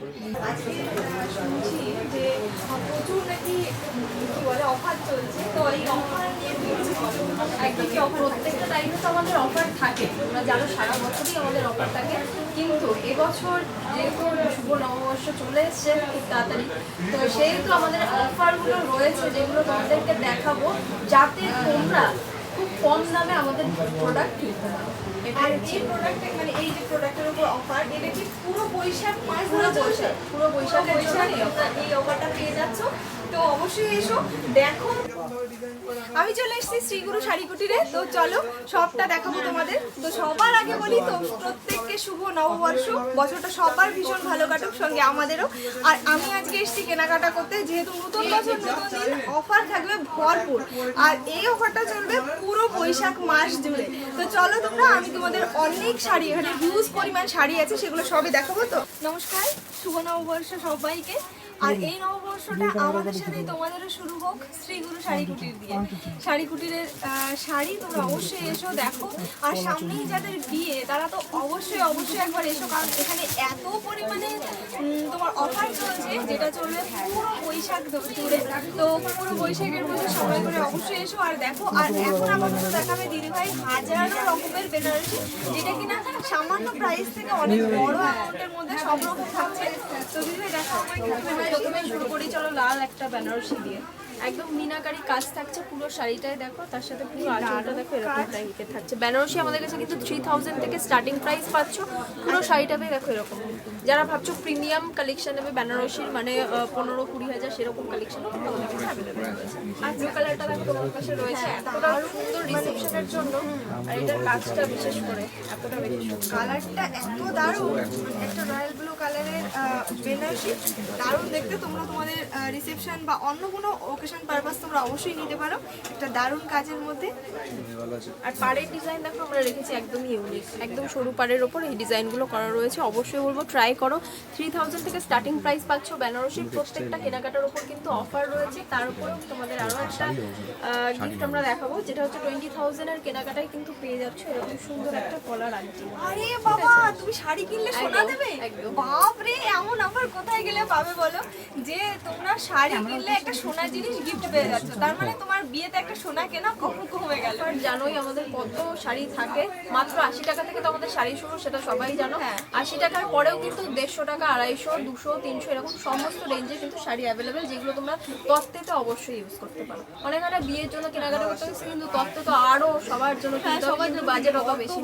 আজকে শুনছি যে বলে অফার চলছে, তো এই প্রত্যেকটা টাইমে তো আমাদের অফার থাকে তোমরা সারা বছরই আমাদের অফার থাকে। কিন্তু এবছর যেহেতু শুভ নববর্ষ চলে এসছে খুব তাড়াতাড়ি তো সেহেতু আমাদের অফারগুলো রয়েছে, যেগুলো তোমাদেরকে দেখাবো, যাতে তোমরা কম দামে আমাদের প্রোডাক্ট কিনতে আর এই প্রোডাক্টে মানে এই যে প্রোডাক্টের উপর অফার এটা কি পুরো বৈশাখ মাস পুরো পয়সা বৈশাখ পুরো বৈশাখ এই অফারটা পেয়ে যাচ্ছ। তো অবশ্যই এসো, দেখো। আমি চলে এসেছি শ্রীগুরু শাড়ি কুটিরে তো চলো, সবটা দেখাবো তোমাদের। তো সবার আগে বলি তো, প্রত্যেককে শুভ নববর্ষ। বছরটা সবার ভীষণ ভালো কাটুক সঙ্গে আমাদেরও। আর আমি আজকে এসেছি কেনাকাটা করতে, যেহেতু নতুন বছর, নতুন অফার থাকবে ভরপুর। আর এই অফারটা চলবে পুরো বৈশাখ মাস জুড়ে। তো চলো তোমরা, আমি তোমাদের অনেক শাড়ি, এখানে হিউজ পরিমাণ শাড়ি আছে, সেগুলো সবই দেখাবো তো। নমস্কার, শুভ নববর্ষ সবাইকে। আর এই নববর্ষটা আমাদের সাথে তোমাদেরও শুরু হোক শ্রীগুরু শাড়ি কুটির দিয়ে। শাড়ি কুটিরের শাড়ি তোমরা অবশ্যই এসো দেখো। আর সামনেই যাদের বিয়ে তারা তো অবশ্যই অবশ্যই একবার এসো কারণ এখানে এত পরিমাণে তোমার অফার চলছে যেটা চলবে পুরো বৈশাখ ধ- জুড়ে তো পুরো বৈশাখের মধ্যে সময় করে অবশ্যই এসো। আর দেখো আর এখন আপাতত দেখাবে দিদিভাই হাজারো রকমের বেনারসি যেটা কিনা সামান্য প্রাইস থেকে অনেক বড় অ্যামাউন্টের মধ্যে সব রকম থাকছে। তো দিদিভাই দেখো প্রথমে শুরু করি চলো লাল একটা বেনারসি দিয়ে। একদম মিনাকারি কাজ থাকছে পুরো শাড়িটাই দেখো তার সাথে পুরো আঁচলটা দেখো এরকম টাইপের থাকছে। বেনারসি আমাদের কাছে কিন্তু থ্রি থাউজেন্ড থেকে স্টার্টিং প্রাইস পাচ্ছ পুরো শাড়িটাবে দেখো এরকম। যারা ভাবছ প্রিমিয়াম কালেকশন নেবে বেনারসির মানে পনেরো কুড়ি হাজার সেরকম কালেকশন আমাদের কাছে অ্যাভেলেবেল রয়েছে আর ব্লু কালারটা দেখো তোমার কাছে রয়েছে এতটা সুন্দর রিসেপশনের জন্য আর এটার কাজটা বিশেষ করে এতটা বেশি কালারটা এত দারুণ একটা রয়্যাল ব্লু কালারের বেনারসি দারুণ দেখতে। তোমরা তোমাদের রিসেপশন বা অন্য কোনো ওকেশন পারপাস তোমরা অবশ্যই নিতে পারো। একটা দারুণ কাজের মধ্যে। আর পাড়ের ডিজাইন দেখো আমরা রেখেছি একদমই ইউনিক একদম সরু পাড়ের ওপর এই ডিজাইনগুলো করা রয়েছে। অবশ্যই বলব ট্রাই করো। থ্রি থাউজেন্ড থেকে স্টার্টিং প্রাইস পাচ্ছ বেনারসির প্রত্যেকটা কেনাকাটার ওপর কিন্তু অফার রয়েছে। তার উপরেও তোমাদের আরও একটা গিফট আমরা দেখাবো যেটা হচ্ছে টোয়েন্টি থাউজেন্ডের কেনাকাটায় কিন্তু পেয়ে যাচ্ছ এরকম সুন্দর একটা কলার আংটি আরে বাবা তুমি শাড়ি কিনলে সোনা একদম, দেবে? একদম। বাপ রে এমন অফার কোথায় গেলে পাবে বলো? যে তোমরা শাড়ি কিনলে একটা সোনা জিনিস গিফট পেয়ে যাচ্ছ। তার মানে তোমার বিয়েতে একটা সোনা কেনা কম কমে গেল। আর জানোই আমাদের কত শাড়ি থাকে। মাত্র আশি টাকা থেকে তো আমাদের শাড়ি শুরু সেটা সবাই জানো। হ্যাঁ। আশি টাকার পরেও কিন্তু দেড়শো টাকা আড়াইশো দুশো তিনশো এরকম সমস্ত রেঞ্জে কিন্তু শাড়ি অ্যাভেলেবেল যেগুলো তোমরা তত্ত্বে অবশ্যই ইউজ করতে পারো। অনেকটা বিয়ের জন্য কেনাকাটা করতে হচ্ছে কিন্তু তত্ত্ব তো আরও সবার জন্য কিনতে হবে, কিন্তু বাজেট অত বেশি।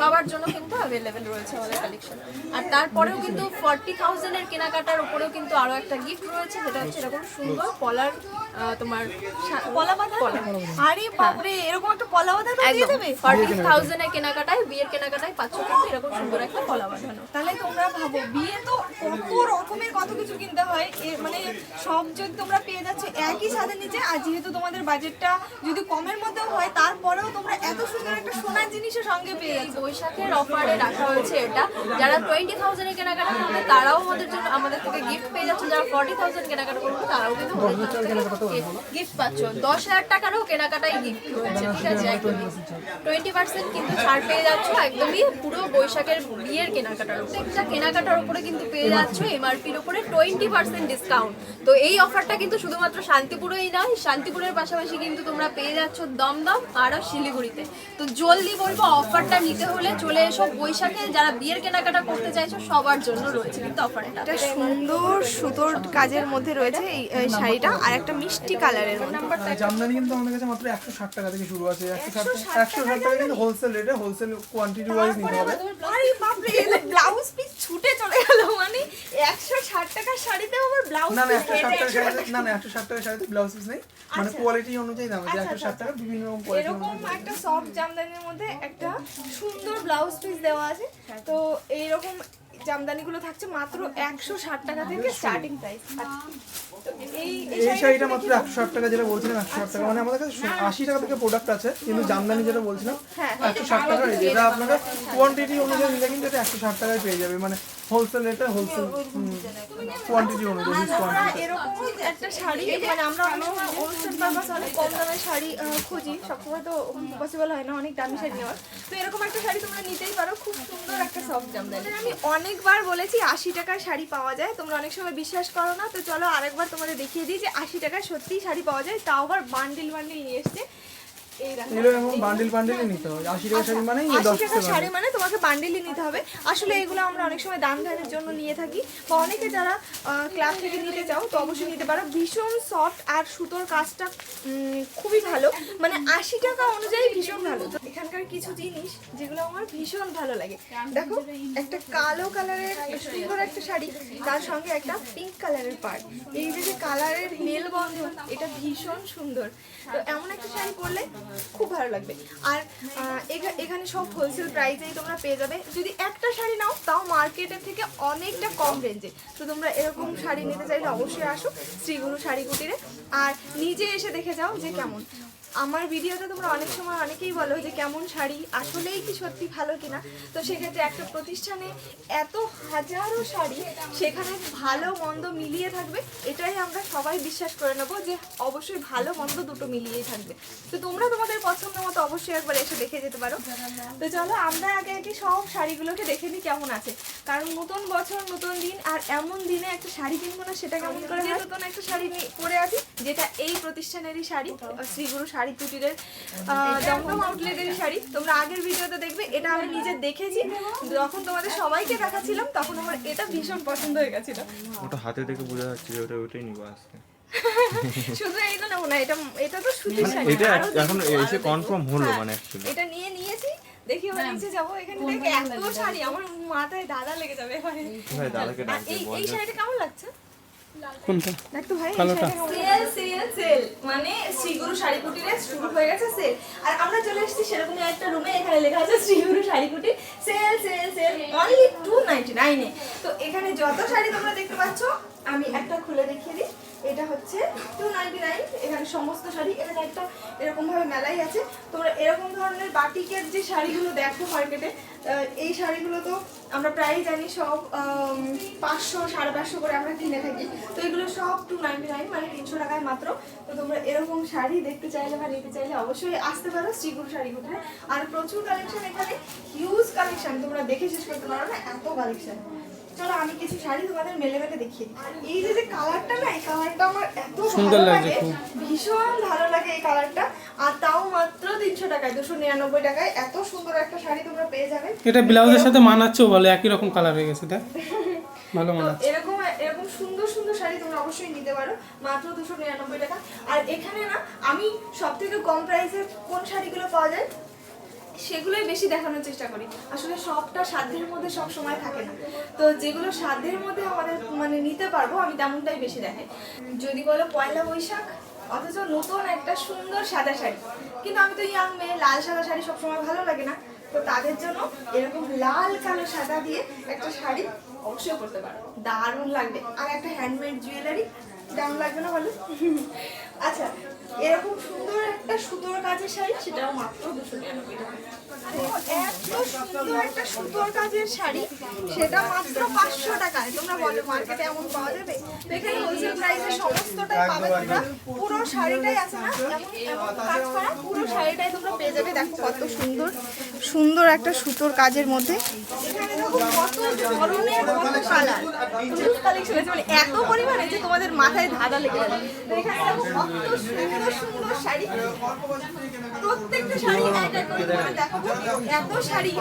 সবার জন্য কিন্তু অ্যাভেলেবেল রয়েছে আমাদের কালেকশন আর তারপরেও কিন্তু ফর্টি থাউজেন্ডের কেনাকাটার উপরেও কিন্তু আরও একটা গিফট রয়েছে যেটা হচ্ছে এরকম সুন্দর পলার আহ, তোমার পলা বাঁধা আরে বাপরে এরকম একটা পলা বাঁধা দিয়ে দেবে? ফর্টি থাউজেন্ডের কেনাকাটায় বিয়ের কেনাকাটায় পাচ্ছ কিন্তু এরকম সুন্দর একটা কলা বাঁধানো তাহলে তোমরা ভাবো বিয়ে তো কত রকমের কত কিছু কিনতে হয়। এ- মানে সব যদি তোমরা পেয়ে যাচ্ছ একই ছাদের নিচে আর যেহেতু তোমাদের বাজেটটা যদি কমের মধ্যেও হয় তারপরেও তোমরা এত সুন্দর একটা সোনার জিনিসও সঙ্গে পেয়ে যাচ্ছ। বৈশাখের অফারে রাখা হয়েছে এটা। যারা টোয়েন্টি থাউজেন্ডের কেনাকাটা করবে তারাও আমাদের জন্য আমাদের থেকে গিফট পেয়ে যাচ্ছে যারা ফর্টি থাউজেন্ড কেনাকাটা করবে তারাও কিন্তু গিফট পাচ্ছ। দশ হাজার টাকারও কেনাকাটাই গিফট রয়েছে ঠিক আছে? একদমই। টোয়েন্টি পার্সেন্ট কিন্তু ছাড় পেয়ে যাচ্ছ একদমই পুরো বৈশাখের বিয়ের কেনাকাটার প্রত্যেকটা কেনাকাটার উপরে কিন্তু পেয়ে যাচ্ছ এমআরপির উপরে টোয়েন্টি পার্সেন্ট ডিসকাউন্ট তো এই অফারটা কিন্তু শুধুমাত্র শান্তিপুরেই নয় শান্তিপুরের পাশাপাশি কিন্তু তোমরা পেয়ে যাচ্ছ দমদম আরও শিলিগুড়িতে। তো জলদি বলব অফারটা নিতে হলে চলে এসো। বৈশাখে যারা বিয়ের কেনাকাটা করতে চাইছো সবার জন্য রয়েছে কিন্তু অফারটা সুন্দর সুতোর কাজের মধ্যে রয়েছে এই এই শাড়িটা। আর একটা মিষ্টি কালারের নাম্বারটা জামদানি কিন্তু আমাদের কাছে মাত্র একশো ষাট টাকা থেকে শুরু আছে। একশো ষাট একশো ষাট টাকা কিন্তু হোলসেল রেটে হোলসেল কোয়ান্টিটি ওয়াইজ নিতে হবে। আরে বাপরে ব্লাউজ পিস ছুটে চলে গেল মানে একশো ষাট টাকার শাড়িতে আবার ব্লাউজ না না একশো ষাট টাকা শাড়িতে না না একশো ষাট টাকা শাড়িতে ব্লাউজ পিস নেই। মানে আচ্ছা। কোয়ালিটি অনুযায়ী দাম আছে। একশো ষাট টাকা বিভিন্ন রকম কোয়ালিটি এরকম একটা সফট জামদানির মধ্যে একটা সুন্দর ব্লাউজ পিস দেওয়া আছে। তো এইরকম জামদানিগুলো থাকছে মাত্র একশো ষাট টাকা থেকে স্টার্টিং প্রাইস এই শাড়িটা মাত্র একশো ষাট টাকা যেটা বলছিলাম একশো ষাট টাকা। মানে আমাদের কাছে আশি টাকা থেকে প্রোডাক্ট আছে কিন্তু জামদানি যেটা বলছিলাম হ্যাঁ। একশো ষাট টাকা যেটা এটা আপনাকে কোয়ান্টিটি অনুযায়ী নিলে কিন্তু এটা একশো ষাট টাকায় পেয়ে যাবে। মানে হোলসেল রেটে হোলসেল কোয়ান্টিটি অনুযায়ী আমরা এরকম একটা শাড়ি মানে আমরা অনুষ্ঠান পারপাস অনেক কম দামের শাড়ি খুঁজি সবসময় তো পসিবল হয় না অনেক দামি শাড়ি নেওয়ার। তো এরকম একটা শাড়ি তোমরা নিতেই পারো খুব সুন্দর একটা সফট জামদানি। আমি অনেকবার বলেছি আশি টাকার শাড়ি পাওয়া যায় তোমরা অনেক সময় বিশ্বাস করো না তো চলো আরেকবার তোমাদের দেখিয়ে দিই যে আশি টাকায় সত্যিই শাড়ি পাওয়া যায় তাও আবার বান্ডিল বান্ডিল নিয়ে এসছে। এগুলো এরকম বান্ডিল বান্ডিলই নিতে হবে। আশি টাকা শাড়ি মানেই আশি টাকা শাড়ি মানে তোমাকে বান্ডিলই নিতে হবে। আসলে এগুলো আমরা অনেক সময় দান ধ্যানের জন্য নিয়ে থাকি। বা অনেকে যারা ক্লাব থেকে নিতে চাও তো অবশ্যই নিতে পারো। ভীষণ সফট আর সুতোর কাজটা উম, খুবই ভালো। মানে আশি টাকা অনুযায়ী ভীষণ ভালো। এখানকার কিছু জিনিস যেগুলো আমার ভীষণ ভালো লাগে। দেখো একটা কালো কালারের সুন্দর একটা শাড়ি তার সঙ্গে একটা পিঙ্ক কালারের পাড় এই যে যে কালারের মেলবন্ধন এটা ভীষণ সুন্দর। তো এমন একটা শাড়ি পরলে খুব ভালো লাগবে। আর এখানে সব হোলসেল প্রাইসেই তোমরা পেয়ে যাবে। যদি একটা শাড়ি নাও তাও মার্কেটের থেকে অনেকটা কম রেঞ্জে তো তোমরা এরকম শাড়ি নিতে চাইলে অবশ্যই আসো শ্রীগুরু শাড়ি কুটিরে। আর নিজে এসে দেখে যাও যে কেমন। আমার ভিডিওতে তোমরা অনেক সময় অনেকেই বলো যে কেমন শাড়ি আসলেই কি সত্যি ভালো কিনা? তো সেক্ষেত্রে একটা প্রতিষ্ঠানে এত হাজারো শাড়ি সেখানে ভালো মন্দ মিলিয়ে থাকবে এটাই আমরা সবাই বিশ্বাস করে নেব যে অবশ্যই ভালো মন্দ দুটো মিলিয়েই থাকবে। তো তোমরা তোমাদের পছন্দ মতো অবশ্যই একবার এসে দেখে যেতে পারো। তো চলো আমরা আগে আগে সব শাড়িগুলোকে দেখে নিই কেমন আছে। কারণ নতুন বছর নতুন দিন আর এমন দিনে একটা শাড়ি কিনবো না সেটা কেমন করে নতুন একটা শাড়ি পরে আছি যেটা এই প্রতিষ্ঠানেরই শাড়ি শ্রীগুরু শাড়ি। কুটিরের আহ, দমদম আউটলেটেরই শাড়ি তোমরা আগের ভিডিওতে দেখবে এটা আমি নিজে দেখেছি। যখন তোমাদের সবাইকে দেখাচ্ছিলাম তখন আমার এটা ভীষণ পছন্দ হয়ে গেছিল। ওটা হাতে দেখে বোঝা যাচ্ছে যে ওটা ওটাই নিবো আজকে। শুধু না এটা এটা তো সুতির শাড়ি। এটা এখন এসে কনফার্ম হলো হ্যাঁ, মানে অ্যাকচুয়ালি এটা নিয়ে নিয়েছি দেখি এবার নিচে যাব এখানে দেখে এত শাড়ি? আমার মাথায় দাদা লেগে যাবে এবারে। এই এই শাড়িটা কেমন লাগছে? কোনটা? কালোটা? Sale sale sale. মানে শ্রীগুরু শাড়ি কুটিরে শুরু হয়ে গেছে সেল। আর আমরা চলে এসেছি সেরকমই একটা রুমে এখানে লেখা আছে Shriguru sari Kuti. Sale sale sale only two ninety নাইনে তো এখানে যত শাড়ি তোমরা দেখতে পাচ্ছ আমি একটা খুলে দেখিয়ে দিই। এটা হচ্ছে টু নাইনটি নাইন এখানে সমস্ত শাড়ি, এখানে একটা এরকমভাবে মেলাই আছে। তোমরা এরকম ধরনের বাটিকের যে শাড়িগুলো দেখো মার্কেটে এই শাড়িগুলো তো আমরা প্রায়ই জানি সব পাঁচশো, সাড়ে পাঁচশো করে আমরা কিনে থাকি। তো এগুলো সব টু নাইনটি নাইন মানে তিনশো টাকায় মাত্র। তো তোমরা এরকম শাড়ি দেখতে চাইলে বা নিতে চাইলে অবশ্যই আসতে পারো শ্রীগুরু শাড়ি কোথায়। আর প্রচুর কালেকশন এখানে হিউজ কালেকশন তোমরা দেখে শেষ করতে পারো না, এত কালেকশন চলো আমি কিছু শাড়ি তোমাদের মেলে মেলে দেখিয়ে এই যে যে কালারটা না এই কালারটা আমার এত সুন্দর লাগে। ভীষণ ভালো লাগে এই কালারটা আর তাও মাত্র তিনশো টাকায় দুশো নিরানব্বই টাকায়। এত সুন্দর একটা শাড়ি তোমরা পেয়ে যাবে। এটা ব্লাউজের সাথে মানাচ্ছেও ভালো একই রকম কালার হয়ে গেছে ভালো মানাচ্ছে। এরকম এরকম সুন্দর সুন্দর শাড়ি তোমরা অবশ্যই নিতে পারো। মাত্র দুশো নিরানব্বই টাকা। আর এখানে না আমি সব থেকে কম প্রাইসে কোন শাড়িগুলো পাওয়া যায়? সেগুলোই বেশি দেখানোর চেষ্টা করি। আসলে সবটা সাধ্যের মধ্যে সব সময় থাকে না। তো যেগুলো সাধ্যের মধ্যে আমাদের মানে নিতে পারব, আমি তেমনটাই বেশি দেখাই। যদি বলো পয়লা বৈশাখ, অথচ নতুন একটা সুন্দর সাদা শাড়ি। কিন্তু আমি তো ইয়াং মেয়ে, লাল সাদা শাড়ি সবসময় ভালো লাগে না। তো তাদের জন্য এরকম লাল কালো সাদা দিয়ে একটা শাড়ি অবশ্যই করতে পারো। দারুণ লাগবে। আর একটা হ্যান্ডমেড জুয়েলারি দারুণ লাগবে না বলো? আচ্ছা এরকম সুন্দর একটা সুতোর কাজের শাড়ি সেটাও মাত্র দুশো নিরানব্বই এত সুন্দর একটা সুতোর কাজের শাড়ি সেটা মাত্র পাঁচশো টাকায়। তোমরা বলো মার্কেটে এমন পাওয়া যাবে? এখানে হোলসেল প্রাইসে সমস্তটাই পাবে তোমরা। পুরো শাড়িটাই আছে না? কাজ করা পুরো শাড়িটাই তোমরা পেয়ে যাবে। দেখো কত সুন্দর। সুন্দর একটা সুতোর কাজের মধ্যে। এত শাড়ি।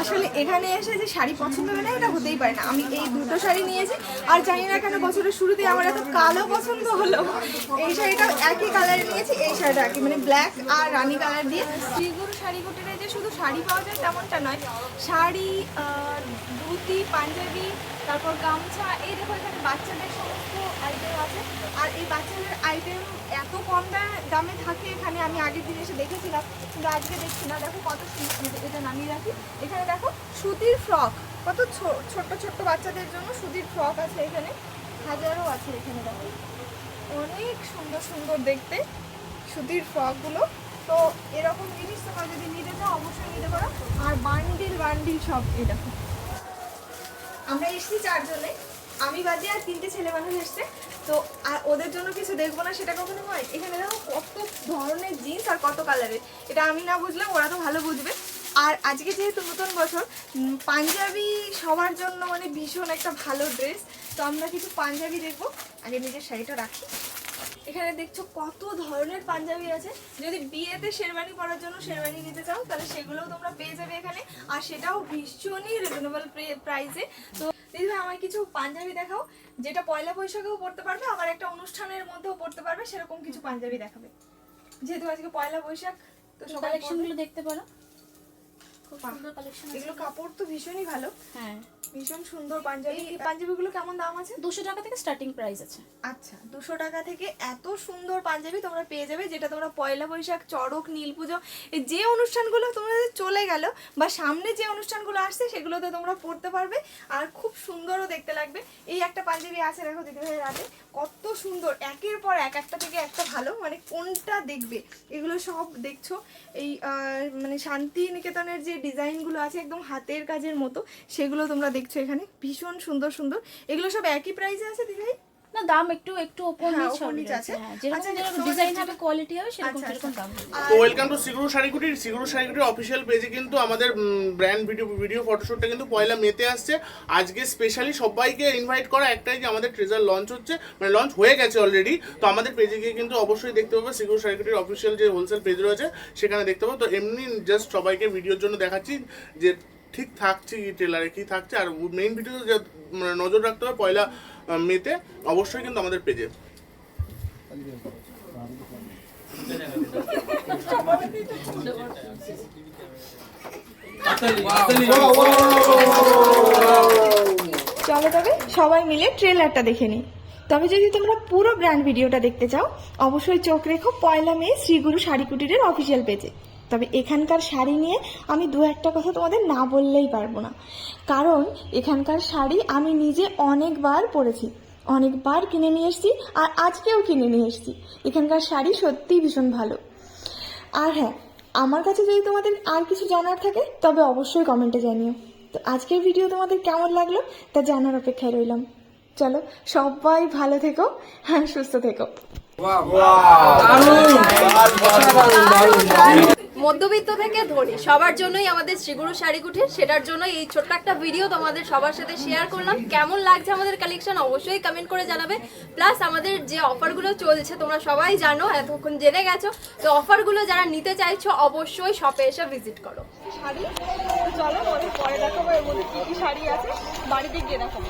আসলে এখানে এসে যে শাড়ি পছন্দ হবে না, এটা হতেই পারে না। আমি এই দুটো শাড়ি নিয়েছি, আর জানি না কেন বছরের শুরুতে আমার এত কালো পছন্দ হলো। এই শাড়িটা একই কালারে নিয়েছি, এই শাড়িটা একই মানে ব্ল্যাক আর রানী কালার দিয়ে। শ্রীগুরু শাড়ি কুটিরে যে শুধু শাড়ি পাওয়া যায় তেমনটা নয়, শাড়ি ধুতি, পাঞ্জাবি, তারপর গামছা, এই দেখো এখানে বাচ্চাদের সমস্ত আইটেম আছে। আর এই বাচ্চাদের আইটেম এত কম দামে থাকে এখানে, আমি আগের দিন এসে দেখেছিলাম, কিন্তু আজকে দেখছি না। দেখো কত সুন্দর এটা নামিয়ে রাখি। এখানে দেখো সুতির ফ্রক কত ছোট্ট ছোট্ট বাচ্চাদের জন্য সুতির ফ্রক আছে এখানে। হাজারও আছে এখানে দেখো। অনেক সুন্দর সুন্দর দেখতে সুতির ফ্রকগুলো। তো এরকম জিনিস তোমরা যদি নিতে চাও, অবশ্যই নিতে পারো। আর বান্ডিল বান্ডিল সব এই দেখো। আমরা এসেছি চারজনে। আমি বাজে আর তিনটে ছেলে মানুষ এসছে। তো আর ওদের জন্য কিছু দেখব না, সেটা কখনো হয়? এখানে দেখো কত ধরনের জিন্স আর কত কালারের। এটা আমি না বুঝলাম, ওরা তো ভালো বুঝবে। আর আজকে যেহেতু নতুন বছর পাঞ্জাবি সবার জন্য মানে ভীষণ একটা ভালো ড্রেস তো আমরা কিছু পাঞ্জাবি দেখব। আগে নিজের শাড়িটা রাখি। এখানে দেখছ কত ধরনের পাঞ্জাবি আছে। যদি বিয়েতে শেরওয়ানি পরার জন্য শেরওয়ানি নিতে চাও তাহলে সেগুলোও তোমরা পেয়ে যাবে এখানে। আর সেটাও ভীষণই রিজনেবল প্রাইসে তো দিদি ভাই আমার কিছু পাঞ্জাবি দেখাও যেটা পয়লা বৈশাখেও পড়তে পারবে আবার একটা অনুষ্ঠানের মধ্যেও পড়তে পারবে সেরকম কিছু পাঞ্জাবি দেখাবে। যেহেতু আজকে পয়লা বৈশাখ তো সবাই দেখতে পারো। খুব সুন্দর কালেকশন এগুলো কাপড় তো ভীষণই ভালো। হ্যাঁ। ভীষণ সুন্দর পাঞ্জাবি। এই পাঞ্জাবিগুলো কেমন দাম আছে? দুশো টাকা থেকে স্টার্টিং প্রাইস আছে। আচ্ছা দুশো টাকা থেকে এত সুন্দর পাঞ্জাবি তোমরা পেয়ে যাবে যেটা তোমরা পয়লা বৈশাখ চড়ক নীল পুজো এই যে অনুষ্ঠানগুলো তোমাদের চলে গেল বা সামনে যে অনুষ্ঠানগুলো আসছে সেগুলোতে তোমরা পড়তে পারবে আর খুব সুন্দরও দেখতে লাগবে। এই একটা পাঞ্জাবি আছে দেখো দিদি ভাইয়ের হাতে। কত সুন্দর একের পর এক একটা থেকে একটা ভালো। মানে কোনটা দেখবে? এগুলো সব দেখছ। এই মানে শান্তি নিকেতনের যে ডিজাইনগুলো আছে একদম হাতের কাজের মতো, সেগুলো তোমরা দেখছ এখানে। ভীষণ সুন্দর সুন্দর। এগুলো সব একই প্রাইসে আছে দিদি ভাই? না দাম একটু একটু ওপর হ্যাঁ, নিচ আছে। হ্যাঁ যেরকম আচ্ছা, যেরকম ডিজাইন হবে কোয়ালিটি হবে সেরকম আচ্ছা, সেরকম আচ্ছা। দাম তো welcome to Siguru Sari Kutir Siguru Sari Kutir official পেজে কিন্তু আমাদের ব্র্যান্ড ভিডিও ভিডিও ফটোশ্যুটটা কিন্তু পয়লা মেতে আসছে। আজকে স্পেশালি সবাইকে ইনভাইট করা একটাই যে আমাদের ট্রেজার লঞ্চ হচ্ছে মানে লঞ্চ হয়ে গেছে অলরেডি তো আমাদের পেজে গিয়ে কিন্তু অবশ্যই দেখতে পাবো সিগুরু শাড়িকুটির অফিসিয়াল যে হোলসেল পেজ রয়েছে সেখানে দেখতে পাবো। তো এমনি জাস্ট সবাইকে ভিডিওর জন্য দেখাচ্ছি যে ঠিক থাকছে কি ট্রেলারে কি থাকছে? আর মেইন ভিডিওতে যে মানে নজর রাখতে হবে পয়লা মেতে। অবশ্যই কিন্তু আমাদের পেজে চলো তবে সবাই মিলে ট্রেলারটা দেখে নিই। তবে যদি তোমরা পুরো ব্র্যান্ড ভিডিওটা দেখতে চাও, অবশ্যই চোখ রেখো পয়লা মে শ্রীগুরু শাড়ি কুটিরের অফিসিয়াল পেজে তবে এখানকার শাড়ি নিয়ে আমি দু একটা কথা তোমাদের না বললেই পারব না। কারণ এখানকার শাড়ি আমি নিজে অনেকবার পরেছি, অনেকবার কিনে নিয়ে এসেছি আর আজকেও কিনে নিয়ে এসেছি। এখানকার শাড়ি সত্যিই ভীষণ ভালো। আর হ্যাঁ আমার কাছে যদি তোমাদের আর কিছু জানার থাকে, তবে অবশ্যই কমেন্টে জানিও। তো আজকের ভিডিও তোমাদের কেমন লাগল তা জানার অপেক্ষায় রইলাম। চলো, সবাই ভালো থেকো হ্যাঁ সুস্থ থেকো। মধ্যবিত্ত থেকে ধনী, সবার জন্যই আমাদের শ্রীগুরু শাড়ি কুঠির সেটার জন্য এই ছোট্ট একটা ভিডিও তোমাদের সবার সাথে শেয়ার করলাম। কেমন লাগছে আমাদের কালেকশন অবশ্যই কমেন্ট করে জানাবে। প্লাস আমাদের যে অফারগুলো চলছে, তোমরা সবাই জানো, এতক্ষণ জেনে গেছো। তো অফারগুলো যারা নিতে চাইছো, অবশ্যই শপে এসে ভিজিট করো। শাড়ি? চলো পরে দেখাবো এর মধ্যে কি কি শাড়ি আছে। বাড়িতে গিয়ে দেখাবো।